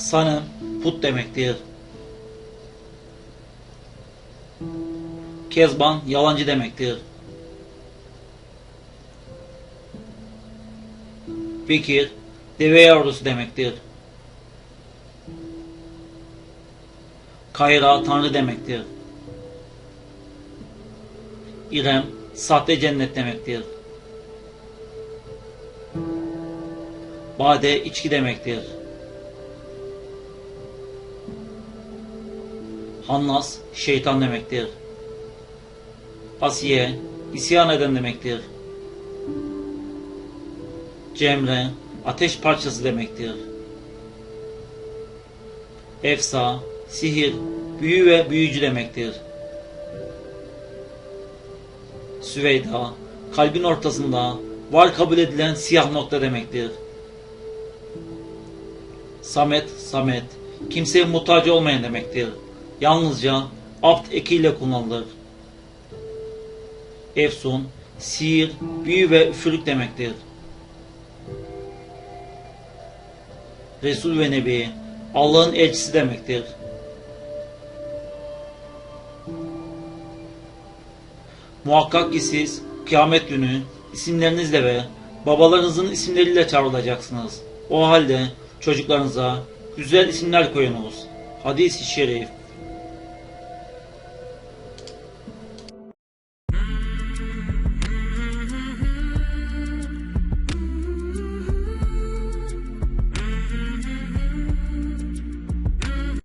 Sanım put demektir. Kezban yalancı demektir. Bekir deve yavrusu demektir. Kayra tanrı demektir. İrem sahte cennet demektir. Bade içki demektir. Hannas şeytan demektir. Asiye isyan eden demektir. Cemre ateş parçası demektir. Efsa sihir, büyü ve büyücü demektir. Süveyda kalbin ortasında var kabul edilen siyah nokta demektir. Samet, Samet, kimseye muhtaç olmayan demektir. Yalnızca apt ekiyle kullanılır. Efsun, sihir, büyü ve üfürük demektir. Resul ve Nebi, Allah'ın elçisi demektir. Muhakkak ki siz kıyamet günü isimlerinizle ve babalarınızın isimleriyle çağrılacaksınız. O halde çocuklarınıza güzel isimler koyunuz. Hadis-i şerif